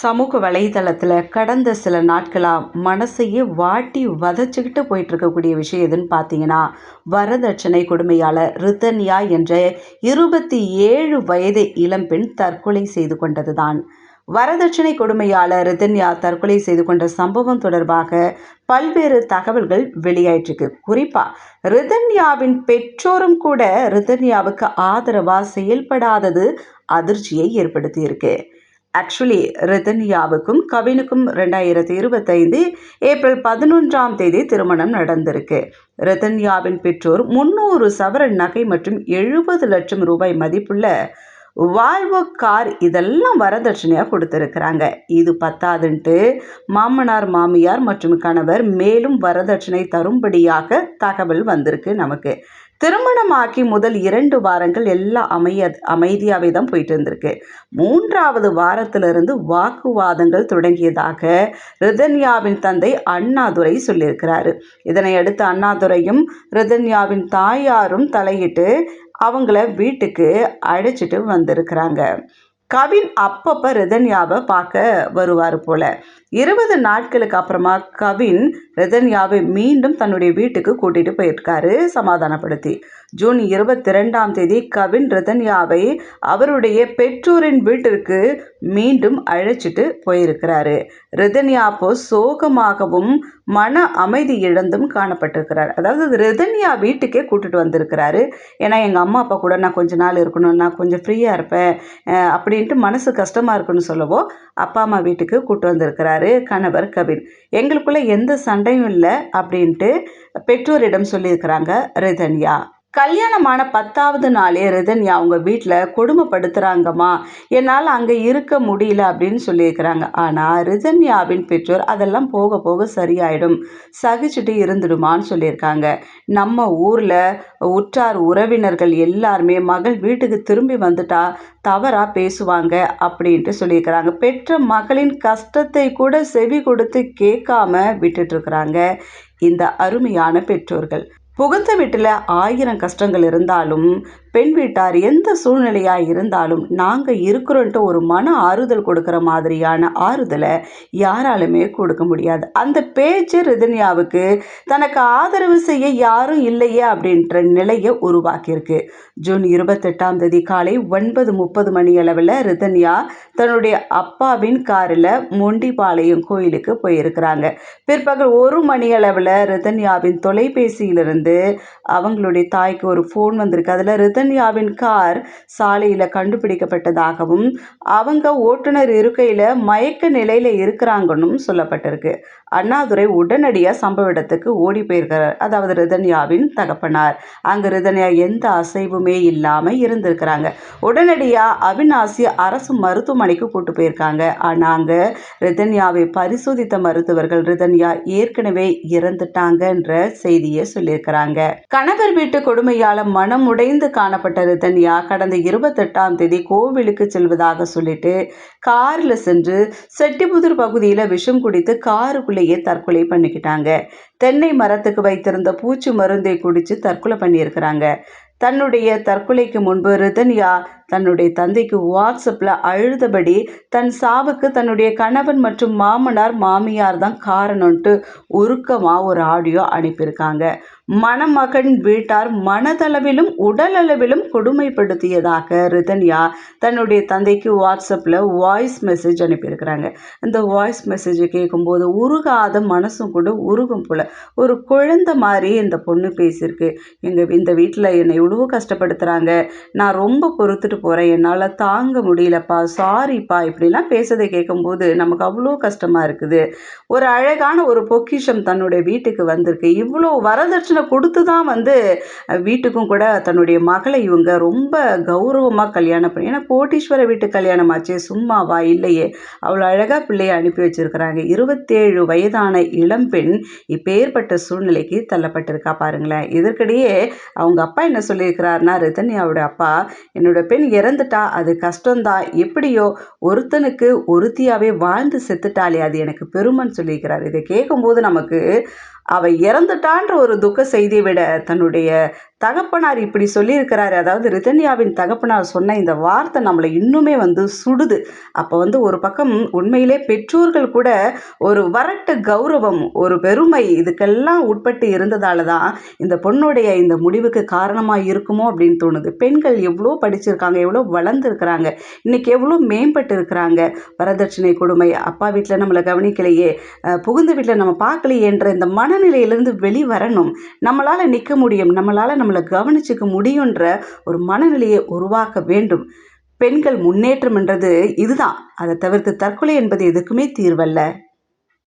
சமூக வலைதளத்தில் கடந்த சில நாட்களாக மனசையே வாட்டி வதச்சிக்கிட்டு போயிட்டு இருக்கக்கூடிய விஷயம் எதுன்னு பார்த்தீங்கன்னா வரதட்சணை கொடுமையாளர் ரித்தன்யா என்ற இருபத்தி ஏழு வயது இளம்பெண் தற்கொலை செய்து கொண்டது தான் வரதட்சணை கொடுமையாளர் ரிதன்யா தற்கொலை செய்து கொண்ட சம்பவம் தொடர்பாக பல்வேறு தகவல்கள் வெளியாயிட்டிருக்கு. குறிப்பாக ரிதன்யாவின் பெற்றோரும் கூட ரிதன்யாவுக்கு ஆதரவாக செயல்படாதது அதிர்ச்சியை ஏற்படுத்தியிருக்கு. ஆக்சுவலி ரிதன்யாவுக்கும் கவினுக்கும் ரெண்டாயிரத்தி இருபத்தைந்து ஏப்ரல் பதினொன்றாம் தேதி திருமணம் நடந்திருக்கு. ரிதன்யாவின் பெற்றோர் முன்னூறு சவரன் நகை மற்றும் எழுபது லட்சம் ரூபாய் மதிப்புள்ள வால்வோ கார் இதெல்லாம் வரதட்சணையாக கொடுத்துருக்குறாங்க. இது பத்தாதுன்ட்டு மாமனார் மாமியார் மற்றும் கணவர் மேலும் வரதட்சணை தரும்படியாக தகவல் வந்திருக்கு நமக்கு. திருமணமாக்கி முதல் இரண்டு வாரங்கள் எல்லாம் அமைய அமைதியாகவே தான் போயிட்டு இருந்திருக்கு. மூன்றாவது வாரத்திலிருந்து வாக்குவாதங்கள் தொடங்கியதாக ரிதன்யாவின் தந்தை அண்ணாதுரை சொல்லியிருக்கிறாரு. இதனை அடுத்து அண்ணாதுரையும் ரிதன்யாவின் தாயாரும் தலையிட்டு அவங்கள வீட்டுக்கு அழைச்சிட்டு வந்திருக்கிறாங்க. கவின் அப்பப்போ ரிதன்யாவை பார்க்க வருவார் போல. இருபது நாட்களுக்கு அப்புறமா கவின் ரிதன்யாவை மீண்டும் தன்னுடைய வீட்டுக்கு கூட்டிகிட்டு போயிருக்காரு சமாதானப்படுத்தி. ஜூன் இருபத்தி ரெண்டாம் தேதி கவின் ரிதன்யாவை அவருடைய பெற்றோரின் வீட்டிற்கு மீண்டும் அழைச்சிட்டு போயிருக்கிறாரு. ரிதன்யா அப்போ சோகமாகவும் மன அமைதி இழந்தும் காணப்பட்டிருக்கிறார். அதாவது ரிதன்யா வீட்டுக்கே கூட்டிட்டு வந்திருக்கிறாரு. ஏன்னா எங்கள் அம்மா அப்பா கூட நான் கொஞ்ச நாள் இருக்கணும் நான் கொஞ்சம் ஃப்ரீயாக இருப்பேன் அப்படின்ட்டு மனசு கஷ்டமாக இருக்குன்னு சொல்லவோ அப்பா அம்மா வீட்டுக்கு கூப்பிட்டு வந்திருக்கிறாரு கணவர் கவின். எங்களுக்குள்ள எந்த சண்டையும் இல்லை அப்படின்ட்டு பெற்றோரிடம் சொல்லியிருக்கிறாங்க ரிதன்யா. கல்யாணமான பத்தாவது நாளே ரிதன்யா அவங்க வீட்டில் கொடுமைப்படுத்துகிறாங்கம்மா என்னால் அங்கே இருக்க முடியல அப்படின்னு சொல்லியிருக்கிறாங்க. ஆனால் ரிதன்யாவின் பெற்றோர் அதெல்லாம் போக போக சரியாயிடும். சகிச்சுட்டு இருந்துடுமான்னு சொல்லியிருக்காங்க. நம்ம ஊரில் உற்றார் உறவினர்கள் எல்லாருமே மகள் வீட்டுக்கு திரும்பி வந்துட்டா தவறாக பேசுவாங்க அப்படின்ட்டு சொல்லியிருக்கிறாங்க. பெற்ற மகளின் கஷ்டத்தை கூட செவி கொடுத்து கேட்காம விட்டுட்ருக்குறாங்க இந்த அருமையான பெற்றோர்கள். புகுந்த வீட்டில் ஆயிரம் கஷ்டங்கள் இருந்தாலும் பெண் வீட்டார் எந்த சூழ்நிலையாக இருந்தாலும் நாங்கள் இருக்கிறோன்ட்டு ஒரு மன ஆறுதல் கொடுக்குற மாதிரியான ஆறுதலை யாராலுமே கொடுக்க முடியாது. அந்த பேச்சு ரிதன்யாவுக்கு தனக்கு ஆதரவு செய்ய யாரும் இல்லையே அப்படின்ற நிலையை உருவாக்கியிருக்கு. ஜூன் இருபத்தெட்டாம் தேதி காலை ஒன்பது முப்பது மணி அளவில் ரிதன்யா தன்னுடைய அப்பாவின் காரில் மொண்டிபாளையம் கோயிலுக்கு போயிருக்கிறாங்க. பிற்பகல் ஒரு மணி அளவில் ரிதன்யாவின் தொலைபேசியிலிருந்து வந்து அவங்களுடைய தாய்க்கு ஒரு ஃபோன் வந்திருக்கு. அதில் ரிதன்யாவின் கார் சாலையில் கண்டுபிடிக்கப்பட்டதாகவும் அவங்க ஓட்டுநர் இருக்கையில் மயக்க நிலையில் இருக்கிறாங்கன்னு சொல்லப்பட்டிருக்கு. அண்ணாதுரை உடனடியாக சம்பவ இடத்துக்கு ஓடி போயிருக்கிறார். அதாவது ரிதன்யாவின் தகப்பனார். அங்கே ரிதன்யா எந்த அசைவுமே இல்லாமல் இருந்திருக்கிறாங்க. உடனடியாக அவினாசி அரசு மருத்துவமனைக்கு கூட்டு போயிருக்காங்க. ஆனால் அங்கே ரிதன்யாவை பரிசோதித்த மருத்துவர்கள் ரிதன்யா ஏற்கனவே இறந்துட்டாங்கன்ற செய்தியை சொல்லியிருக்கிறாங்க. கணவர் வீட்டு கொடுமையால் மனம் உடைந்து காணப்பட்ட ரிதன்யா கடந்த இருபத்தெட்டாம் தேதி கோவிலுக்கு செல்வதாக சொல்லிட்டு காரில் சென்று செட்டிபுதூர் பகுதியில் விஷம் குடித்து காருக்குள்ளேயே தற்கொலை பண்ணிக்கிட்டாங்க. தென்னை மரத்துக்கு வைத்திருந்த பூச்சி மருந்தை குடித்து தற்கொலை பண்ணியிருக்கிறாங்க. தன்னுடைய தற்கொலைக்கு முன்பு ரிதன்யா தன்னுடைய தந்தைக்கு வாட்ஸ்அப்பில் அழுதபடி தன் சாவுக்கு தன்னுடைய கணவன் மற்றும் மாமனார் மாமியார் தான் காரணம்ட்டு உருக்கமாக ஒரு ஆடியோ அனுப்பியிருக்காங்க. மணமகன் வீட்டார் மனதளவிலும் உடலளவிலும் கொடுமைப்படுத்தியதாக ரிதன்யா தன்னுடைய தந்தைக்கு வாட்ஸ்அப்பில் வாய்ஸ் மெசேஜ் அனுப்பியிருக்கிறாங்க. இந்த வாய்ஸ் மெசேஜை கேட்கும்போது உருகாத மனசும் கூட உருகும் போல். ஒரு குழந்தை மாதிரி இந்த பொண்ணு பேசியிருக்கு. எங்கள் இந்த வீட்டில் என்னை இவ்வளோ கஷ்டப்படுத்துகிறாங்க நான் ரொம்ப பொறுத்துட்டு போகிறேன் என்னால் தாங்க முடியலப்பா. சாரிப்பா இப்படிலாம் பேசுறதை கேட்கும்போது நமக்கு அவ்வளோ கஷ்டமாக இருக்குது. ஒரு அழகான ஒரு பொக்கிஷம் தன்னுடைய வீட்டுக்கு வந்திருக்கு. இவ்வளோ வரதட்சணை கொடுத்து தான் வந்து வீட்டுக்கும் கூட தன்னுடைய மகளை இவங்க ரொம்ப கௌரவமாக கல்யாணம் பண்ணி ஏன்னா கோட்டீஸ்வர வீட்டு கல்யாணம் ஆச்சே சும்மாவா? இல்லையே. அவ்வளோ அழகாக பிள்ளையை அனுப்பி வச்சிருக்கிறாங்க. இருபத்தேழு வயதான இளம்பெண் இப்பேற்பட்ட சூழ்நிலைக்கு தள்ளப்பட்டிருக்கா பாருங்களேன். இதற்கிடையே அவங்க அப்பா என்ன சொல்லியிருக்கிறாருன்னா ரிதன்யாவோட அப்பா என்னோட பெண் இறந்துட்டா அது கஷ்டம்தான் எப்படியோ ஒருத்தனுக்கு ஒருத்தியாகவே வாழ்ந்து செத்துட்டாலே அது எனக்கு பெருமைன்னு சொல்லியிருக்கிறார். இதை கேட்கும்போது நமக்கு அவள் இறந்துட்டான்ற ஒரு துக்க செய்தியை விட தன்னுடைய தகப்பனார் இப்படி சொல்லியிருக்கிறாரு. அதாவது ரிதன்யாவின் தகப்பனார் சொன்ன இந்த வார்த்தை நம்மளை இன்னுமே வந்து சுடுது. அப்போ வந்து ஒரு பக்கம் உண்மையிலே பெற்றோர்கள் கூட ஒரு வரட்டு கௌரவம் ஒரு பெருமை இதுக்கெல்லாம் உட்பட்டு இருந்ததால தான் இந்த பொண்ணுடைய இந்த முடிவுக்கு காரணமாக இருக்குமோ அப்படின்னு தோணுது. பெண்கள் எவ்வளோ படிச்சிருக்காங்க எவ்வளோ வளர்ந்துருக்கிறாங்க இன்றைக்கி எவ்வளோ மேம்பட்டு இருக்கிறாங்க வரதட்சணை கொடுமை அப்பா வீட்டில் நம்மளை கவனிக்கலையே புகுந்த வீட்டில் நம்ம பார்க்கலையேன்ற இந்த மனநிலையிலேருந்து வெளிவரணும். நம்மளால் நிற்க முடியும் நம்மளால் நம்ம நம்மளை கவனிச்சுக்க முடியுன்ற ஒரு மனநிலையை உருவாக்க வேண்டும். பெண்கள் முன்னேற்றம் என்றது இதுதான். அதை தவிர்த்து தற்கொலை என்பது எதுக்குமே தீர்வல்ல.